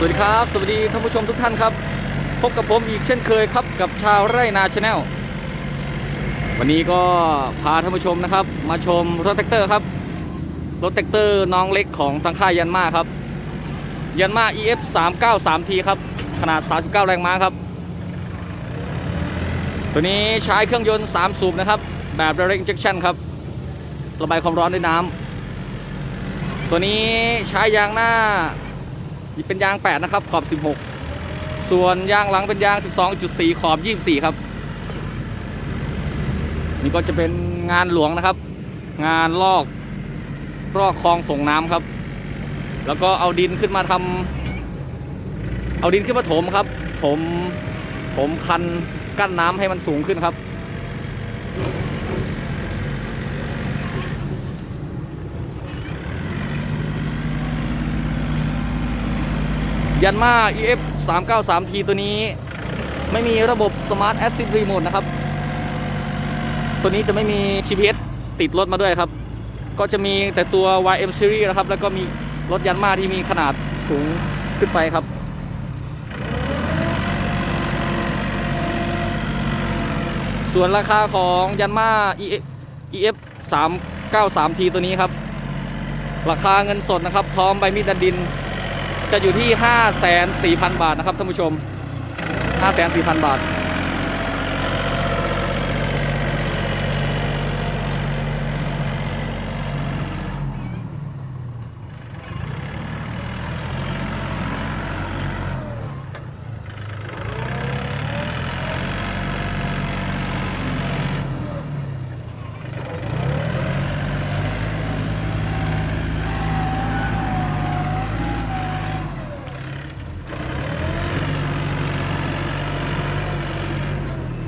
สวัสดีครับ สวัสดีท่านผู้ชมทุกท่านครับ พบกับผมอีกเช่นเคยครับกับชาวไร่นาชาแนลวันนี้ก็พาท่านผู้ชมนะครับ มาชมรถแท็กเตอร์ครับ รถแท็กเตอร์น้องเล็กของทางค่ายยันมาครับ ยันมา EF 393T ครับ ขนาด 39 แรงม้าครับ ตัวนี้ใช้เครื่องยนต์ 3 สูบนะครับ แบบ direct injection ครับ ระบายความร้อนด้วยน้ำตัวนี้ใช้ยางหน้า เป็นยาง 8 นะครับ ขอบ 16 ส่วนยางหลังเป็นยาง 12.4 ขอบ 24 ครับ นี่ก็จะเป็นงานหลวงนะครับ งานลอกลอกคลองส่งน้ำครับ แล้วก็เอาดินขึ้นมาทำเอาดินขึ้นมาถมครับ ผมผมคันกั้นน้ำให้มันสูงขึ้นครับ ยันมา EF 393T ตัวนี้ ไม่มีระบบ Smart Assist Remote นะครับ ตัวนี้จะไม่มี GPS ติดรถมาด้วยครับ ก็จะมีแต่ตัว YM Series นะครับ แล้วก็มีรถยันมาที่มีขนาดสูงขึ้นไปครับ ส่วนราคาของยันมา EF 393T ตัวนี้ครับ ราคาเงินสดนะครับ พร้อมใบมีดดันดิน จะอยู่ที่ 5 4 0 0 0 บาทนะครับท่านผู้ชม 5 4 0 0 0 บาท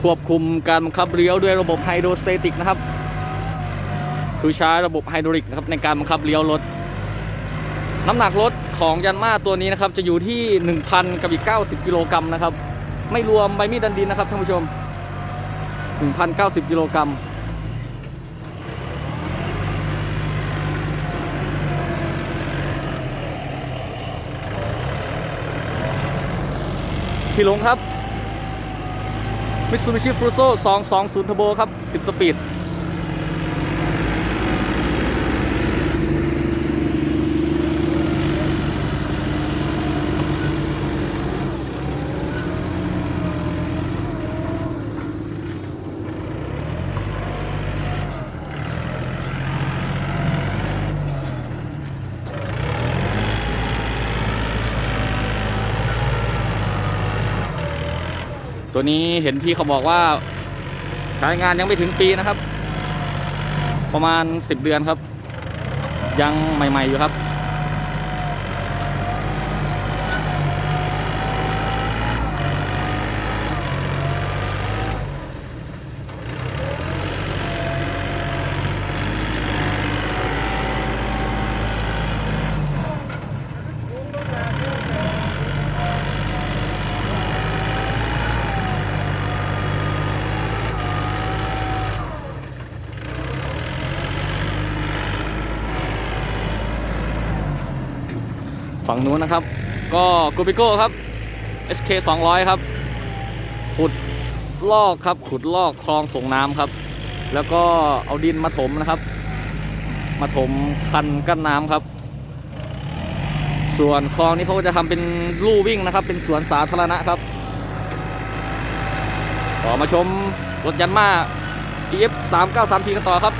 ควบคุมการบังคับเลี้ยวด้วยระบบไฮโดรสเตติกนะครับ คือใช้ระบบไฮดรอลิกนะครับในการบังคับเลี้ยวรถ น้ำหนักรถของยันมาตัวนี้นะครับ จะอยู่ที่ 1,000 กับอีก 90 กิโลกรัมนะครับ ไม่รวมใบมีดดันดินนะครับท่านผู้ชม 1,090 กิโลกรัมพี่หลงครับ มิตซูบิชิฟรูโซ่220 Turbo ครับ 10 สปีด ตัวนี้เห็นพี่เขาบอกว่าใช้งานยังไม่ถึงปีนะครับ ประมาณ 10 เดือนครับ ยังใหม่ ๆ อยู่ครับ ฝั่งนู้นนะครับ ก็กูปิโก้ครับ SK 200 ครับ ขุดลอกครับ ขุดลอกคลองส่งน้ำครับ แล้วก็เอาดินมาถมนะครับ มาถมคันกั้นน้ำครับ ส่วนคลองนี้เขาก็จะทำเป็นลู่วิ่งนะครับ เป็นสวนสาธารณะครับต่อมาชมรถยันมา EF 393 t กันต่อครับ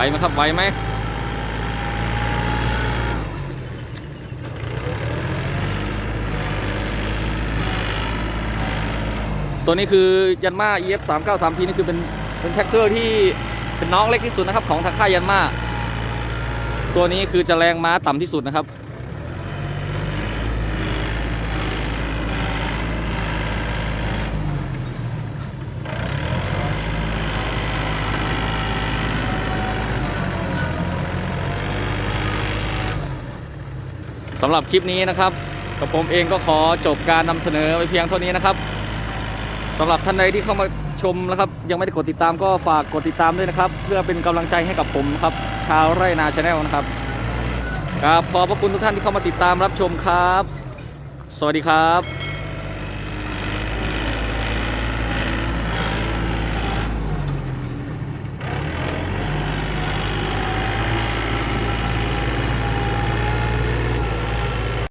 วไหมครับไหวไหมตัวนี้คือยันมา EF 3 9 3 t นี่คือเป็นเป็นแท็กเตอร์ที่เป็นน้องเล็กที่สุดนะครับของทางค่ายยันมาตัวนี้คือจะแรงม้าต่ำที่สุดนะครับ สำหรับคลิปนี้นะครับกับผมเองก็ขอจบการนำเสนอไปเพียงเท่านี้นะครับสำหรับท่านใดที่เข้ามาชมนะครับ ยังไม่ได้กดติดตามก็ฝากกดติดตามด้วยนะครับ เพื่อเป็นกำลังใจให้กับผมครับ ชาวไร่นาชาแนลนะครับครับขอบพระคุณทุกท่านที่เข้ามาติดตามรับชมครับ สวัสดีครับ